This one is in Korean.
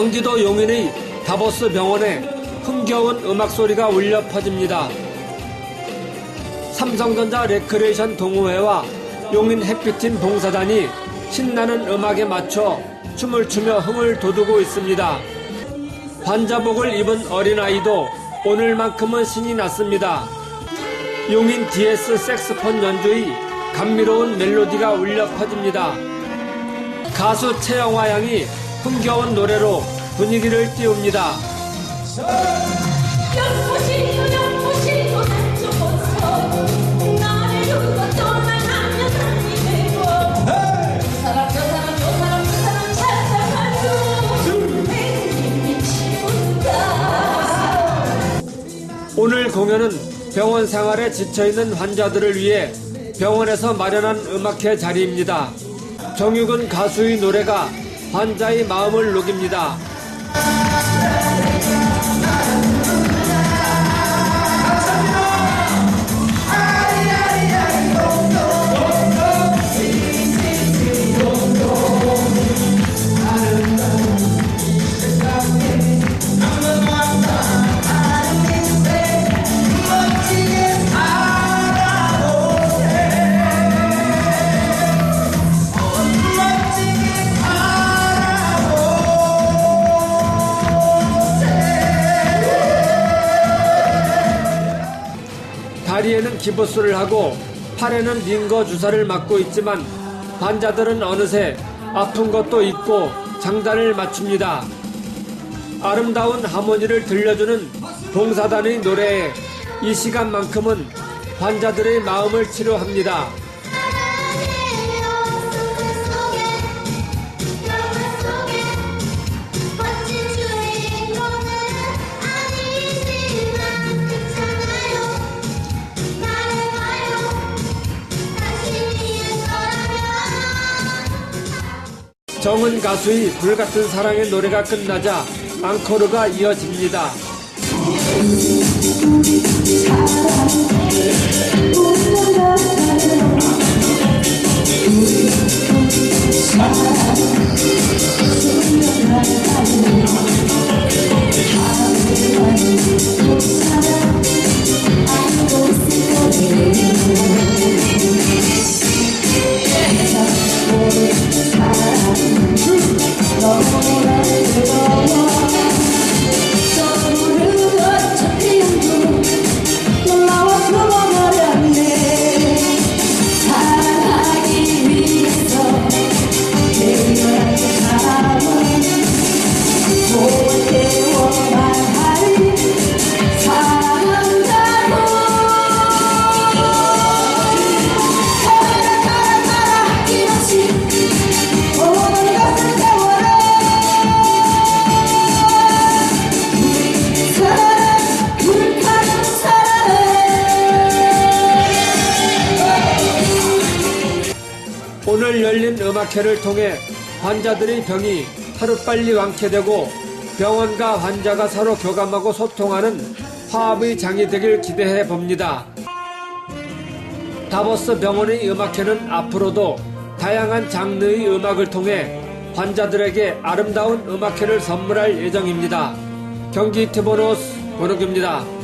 경기도 용인의 다보스 병원에 흥겨운 음악 소리가 울려 퍼집니다. 삼성전자 레크레이션 동호회와 용인 해피팀 봉사단이 신나는 음악에 맞춰 춤을 추며 흥을 돋우고 있습니다. 환자복을 입은 어린아이도 오늘만큼은 신이 났습니다. 용인 DS 색스폰 연주의 감미로운 멜로디가 울려 퍼집니다. 가수 최영화 양이 흥겨운 노래로 분위기를 띄웁니다. 오늘 공연은 병원 생활에 지쳐있는 환자들을 위해 병원에서 마련한 음악회 자리입니다. 정육은 가수의 노래가 환자의 마음을 녹입니다. 다리에는 기부스를 하고 팔에는 링거 주사를 맞고 있지만 환자들은 어느새 아픈 것도 잊고 장단을 맞춥니다. 아름다운 하모니를 들려주는 봉사단의 노래에 이 시간만큼은 환자들의 마음을 치료합니다. 정은 가수의 불같은 사랑의 노래가 끝나자 앙코르가 이어집니다. 음악회를 통해 환자들의 병이 하루빨리 완쾌되고 병원과 환자가 서로 교감하고 소통하는 화합의 장이 되길 기대해 봅니다. 다보스 병원의 음악회는 앞으로도 다양한 장르의 음악을 통해 환자들에게 아름다운 음악회를 선물할 예정입니다. 경기 트보노스 권욱입니다.